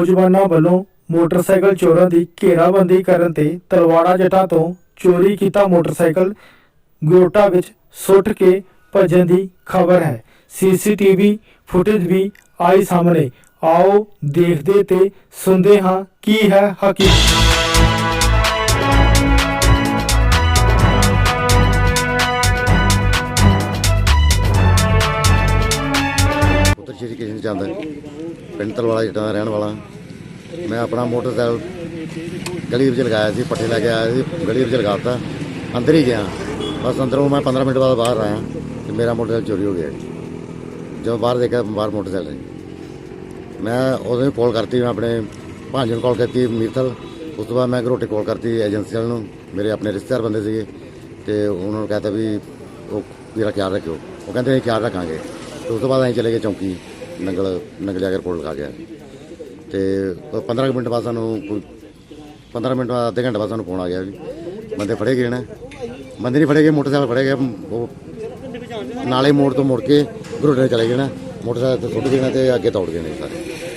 ਨੌਜਵਾਨਾਂ ਵੱਲੋਂ ਮੋਟਰਸਾਈਕਲ ਚੋਰਾਂ ਦੀ ਘੇਰਾਬੰਦੀ ਕਰਨ ਤੇ ਤਲਵਾੜਾ ਜਟਾ ਤੋਂ ਚੋਰੀ ਕੀਤਾ ਮੋਟਰਸਾਈਕਲ। ਗੋਟਾ ਵਿੱਚ ਸੁੱਟ ਕੇ ਭੱਜਣ ਦੀ ਖਬਰ ਹੈ। ਸੀਸੀਟੀਵੀ ਫੁਟੇਜ ਵੀ ਆਈ ਸਾਹਮਣੇ। ਆਓ ਦੇਖਦੇ ਤੇ ਸੁਣਦੇ ਹਾਂ ਕੀ ਹੈ ਹਕੀਕਤ। ਪੁੱਤਰ, ਸ਼੍ਰੀ ਕ੍ਰਿਸ਼ਨ ਚੰਦ। ਪਿੰਡ ਤਲਵਾਲਾ ਜੱਟਾਂ ਦਾ ਰਹਿਣ ਵਾਲਾ, ਮੈਂ ਆਪਣਾ ਮੋਟਰਸਾਈਕਲ ਗਲੀ ਵਿੱਚ ਲਗਾਇਆ ਸੀ, ਪੱਠੇ ਲੈ ਕੇ ਆਇਆ ਸੀ, ਗਲੀ ਵਿੱਚ ਲਗਾਤਾ, ਅੰਦਰ ਹੀ ਗਿਆ। ਬਸ ਅੰਦਰੋਂ ਮੈਂ 15 ਮਿੰਟ ਬਾਅਦ ਬਾਹਰ ਆਇਆ ਤੇ ਮੇਰਾ ਮੋਟਰਸਾਈਕਲ ਚੋਰੀ ਹੋ ਗਿਆ ਜਦੋਂ ਬਾਹਰ ਦੇਖਿਆ, ਬਾਹਰ ਮੋਟਰਸਾਈਕਲ ਮੈਂ ਉਦੋਂ ਹੀ ਕਾਲ ਕਰਤੀ, ਮੈਂ ਆਪਣੇ ਭਾਂਜੇ ਨੂੰ ਕਾਲ ਕੀਤੀ ਮੀਰਥਲ ਉਸ ਤੋਂ ਬਾਅਦ ਮੈਂ ਘਰੋਟੇ ਕਾਲ ਕਰਤੀ ਏਜੰਸੀ ਵਾਲਿਆਂ ਨੂੰ, ਮੇਰੇ ਆਪਣੇ ਰਿਸ਼ਤੇਦਾਰ ਬੰਦੇ ਸੀਗੇ ਤੇ ਉਹਨਾਂ ਨੂੰ ਕਹਤਾ ਵੀ ਉਹ ਮੇਰਾ ਖਿਆਲ ਰੱਖਿਓ। ਉਹ ਕਹਿੰਦੇ ਅਸੀਂ ਖਿਆਲ ਰੱਖਾਂਗੇ। ਤੇ ਉਸ ਤੋਂ ਬਾਅਦ ਅਸੀਂ ਚਲੇ ਗਏ ਚੌਂਕੀ। ਨੰਗਲ ਨੰਗਲਿਆ ਕੇ ਕੋਲ ਲਗਾ ਗਿਆ ਤੇ ਉਹ 15 ਕੁ ਮਿੰਟ ਬਾਅਦ ਸਾਨੂੰ ਕੋਈ 15 ਮਿੰਟ ਬਾਅਦ, ਅੱਧੇ ਘੰਟੇ ਬਾਅਦ ਸਾਨੂੰ ਫੋਨ ਆ ਗਿਆ ਵੀ ਬੰਦੇ ਫੜੇ ਗਏ ਨੇ। ਬੰਦੇ ਨਹੀਂ ਫੜੇ ਗਏ, ਮੋਟਰਸਾਈਕਲ ਫੜੇ ਗਏ, ਉਹ ਨਾਲੇ ਮੋੜ ਤੋਂ ਮੁੜ ਕੇ ਘਰੋਟੇ ਚਲੇ ਗਏ ਨਾ। ਮੋਟਰਸਾਈਕਲ ਤੇ ਸੁੱਟ ਗਏ ਨੇ ਤੇ ਅੱਗੇ ਦੌੜ ਗਏ ਨੇ ਸਾਰੇ।